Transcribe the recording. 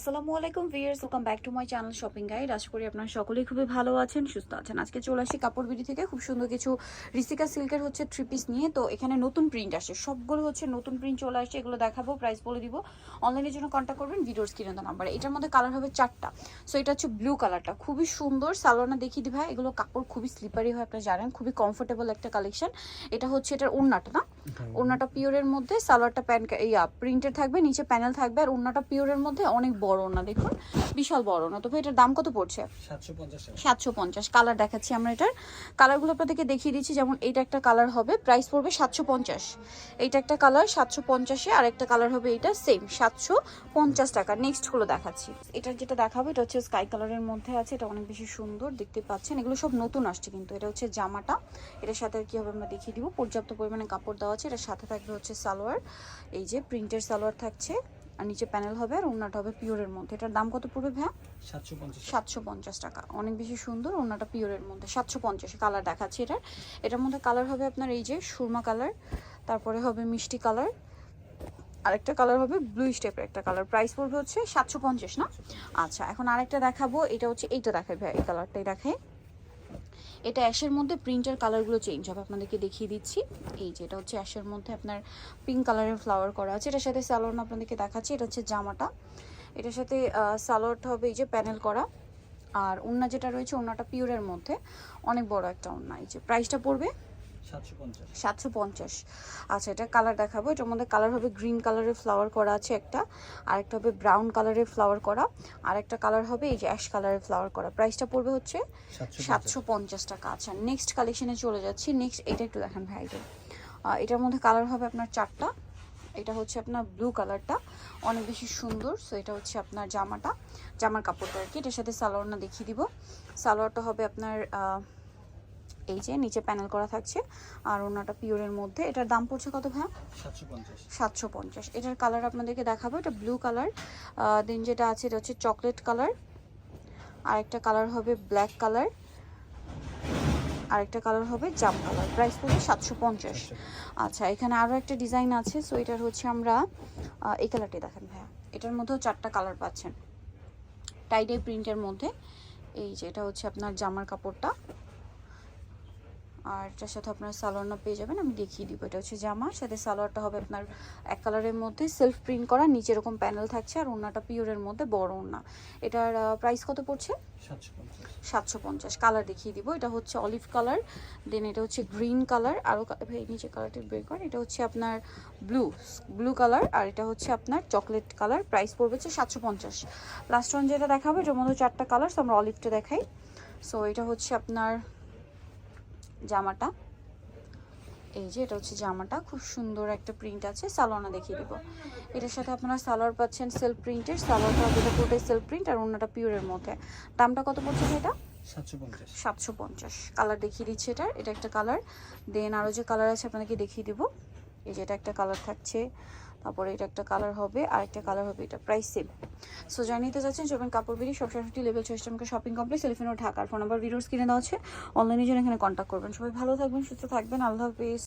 আসসালামু আলাইকুম viewers welcome back to my channel shopping guide আশা করি আপনারা সকলেই খুবই ভালো আছেন সুস্থ আছেন। আজকে চলে আসি কাপড় বিডি থেকে। খুব সুন্দর কিছু রিসিকা সিল্কের হচ্ছে থ্রি পিস নিয়ে। তো এখানে নতুন প্রিন্ট আসে সবগুলো হচ্ছে নতুন প্রিন্ট চলে আসছে। এগুলো দেখাবো প্রাইস বলে দিব। অনলাইনের জন্য কন্ট্যাক্ট করবেন ভিডিওর স্ক্রিনে তো নাম্বারে এটার মধ্যে কালার হবে চারটা। সো এটা হচ্ছে ব্লু কালারটা খুবই সুন্দর। সালোয়ারনা দেখিয়ে ভাই এগুলো কাপড় খুবই স্লিপারি হয় আপনারা জানেন। খুবই কমফোর্টেবল একটা কালেকশন এটা হচ্ছে এটার ওড়নাটা না? ওড়নাটা পিওরের মধ্যে। সালোয়ারটা প্যান্ট ইয়া প্রিন্টের থাকবে নিচে প্যানেল থাকবে। আর ওড়নাটা পিওরের মধ্যে অনেক বড় ওড়না দেখুন। বিশাল বড় না। তো ভাই এটার দাম কত পড়ছে? সাতশো পঞ্চাশ কালার দেখাচ্ছি আমরা এটার। কালারগুলো আপনাদেরকে দেখিয়ে দিচ্ছি যেমন এইটা একটা কালার হবে প্রাইস পড়বে সাতশো পঞ্চাশ। এইটা একটা কালার সাতশো পঞ্চাশে আর একটা কালার হবে এটা সেম সাতশো পঞ্চাশ টাকা। নেক্সটগুলো দেখাচ্ছি। এটার যেটা দেখাবো এটা হচ্ছে স্কাই কালারের মধ্যে আছে এটা অনেক বেশি সুন্দর দেখতে পাচ্ছেন। এগুলো সব নতুন আসছে কিন্তু এটা হচ্ছে জামাটা। এটার সাথে আর কি হবে আমরা দেখিয়ে দিব। পর্যাপ্ত পরিমাণে কাপড় দেওয়া আছে এটার সাথে থাকবে হচ্ছে সালোয়ার। এই যে প্রিন্টের সালোয়ার থাকছে। আর নিচে প্যানেল হবে আর ওড়নাটা হবে পিওরের মধ্যে। এটার দাম কত পড়বে ভ্যা সাতশো পঞ্চাশ টাকা। অনেক বেশি সুন্দর ওনাটা পিওরের মধ্যে। সাতশো পঞ্চাশ কালার দেখাচ্ছি এটার এটার মধ্যে কালার হবে আপনার এই যে সুরমা কালার তারপরে হবে মিষ্টি কালার আরেকটা কালার হবে ব্লু টাইপের একটা কালার প্রাইস পড়বে হচ্ছে সাতশো পঞ্চাশ না? আচ্ছা এখন আরেকটা দেখাবো। এটা হচ্ছে এইটা দেখাই ভাই এই কালারটাই দেখাই। এটা অ্যাশের মধ্যে প্রিন্টার কালারগুলো চেঞ্জ হবে। আপনাদেরকে দেখিয়ে দিচ্ছি। এই যে এটা হচ্ছে অ্যাশের মধ্যে আপনার পিঙ্ক কালারের ফ্লাওয়ার করা আছে। এটার সাথে স্যালোন আপনাদেরকে দেখাচ্ছি। এটা হচ্ছে জামাটা। এটার সাথে সালোয়ারটা হবে এই যে প্যানেল করা। আর ওড়না যেটা রয়েছে, ওড়নাটা পিওরের মধ্যে। অনেক বড় একটা ওড়না। এই যে প্রাইসটা পড়বে সাতশো পঞ্চাশ। আচ্ছা এটা কালার দেখাবো। এটার মধ্যে কালার হবে গ্রিন কালারের ফ্লাওয়ার করা আছে একটা আরেকটা হবে ব্রাউন কালারের ফ্লাওয়ার করা আর একটা কালার হবে এই যে অ্যাশ কালারের ফ্লাওয়ার করা। প্রাইসটা পড়বে হচ্ছে সাতশো পঞ্চাশ। টাকা। আচ্ছা নেক্সট কালেকশনে চলে যাচ্ছি। নেক্সট এটা একটু দেখেন ভাই এটার মধ্যে কালার হবে আপনার চারটা। এটা হচ্ছে আপনার ব্লু কালারটা অনেক বেশি সুন্দর। সো এটা হচ্ছে আপনার জামাটা জামার কাপড়টা আর কি। এটার সাথে সালোয়ারটা দেখিয়ে দিব। সালোয়ারটা হবে আপনার এই যে নিচে প্যানেল করা থাকছে। আর ওনাটা পিওরের মধ্যে। এটার দাম পড়ছে কত ভাই সাতশো পঞ্চাশ। এটার কালার আপনাদেরকে দেখাবো। এটা ব্লু কালার দেন যেটা আছে এটা হচ্ছে চকলেট কালার আরেকটা কালার হবে ব্ল্যাক কালার আরেকটা কালার হবে জাম কালার প্রাইস পড়বে সাতশো পঞ্চাশ। আচ্ছা এখানে আরও একটা ডিজাইন আছে। সো এটার হচ্ছে আমরা এই কালারটি দেখেন ভাইয়া। এটার মধ্যেও চারটা কালার পাচ্ছেন। টাইডে প্রিন্টের মধ্যে। এই যে এটা হচ্ছে আপনার জামার কাপড়টা। আর এটার সাথে আপনার সালোয়ারটা পেয়ে যাবেন আমি দেখিয়ে দিব। এটা হচ্ছে জামা সাথে সালোয়ারটা হবে আপনার এক কালারের মধ্যে সেলফ প্রিন্ট করা নিচে এরকম প্যানেল থাকছে আর ওড়নাটা পিওরের মধ্যে বড় ওড়না। এটার প্রাইস কত পড়ছে? সাতশো পঞ্চাশ। সাতশো পঞ্চাশ। কালার দেখিয়ে দিব। এটা হচ্ছে অলিভ কালার দেন এটা হচ্ছে গ্রিন কালার আরও এই নিচে কালারটি বের করেন। এটা হচ্ছে আপনার ব্লু ব্লু কালার আর এটা হচ্ছে আপনার চকলেট কালার প্রাইস পড়বে হচ্ছে সাতশো পঞ্চাশ। লাস্ট ওয়ান যেটা দেখাবো এটার মধ্যে চারটা কালার আমরা অলিভটা দেখাই। সো এটা হচ্ছে আপনার জামাটা। এই যে এটা হচ্ছে জামাটা খুব সুন্দর একটা প্রিন্ট আছে সালোয়ারটা দেখিয়ে দিব। এটার সাথে আপনারা সালোয়ার পাচ্ছেন সেলফ প্রিন্টের সালোয়ারটা যেটা পুরোটাই সেলফ প্রিন্ট আর অন্যটা পিওরের মধ্যে। দামটা কত পড়ছে এটা? সাতশো পঞ্চাশ। কালার দেখিয়ে দিচ্ছে এটা এটা একটা কালার দেন আরও যে কালার আছে আপনাদেরকে দেখিয়ে দিব। এই যে এটা একটা কালার থাকছে। তারপরে এটা একটা কালার হবে আর একটা কালার হবে, এটা প্রাইস সেম সো জানিয়ে চাচ্ছেন শপিং কাপড় বেরিয়ে সব সাথে লেভেল সিস্টেমকে শপিং কমপ্লেক্স ও ঢাকার ফোন নাম্বার ভিডিওস কিনে দেওয়া আছে অনলাইনে জন্য এখানে কন্ট্যাক্ট করবেন। সবাই ভালো থাকবেন, সুস্থ থাকবেন। আল্লাহ হাফিজ।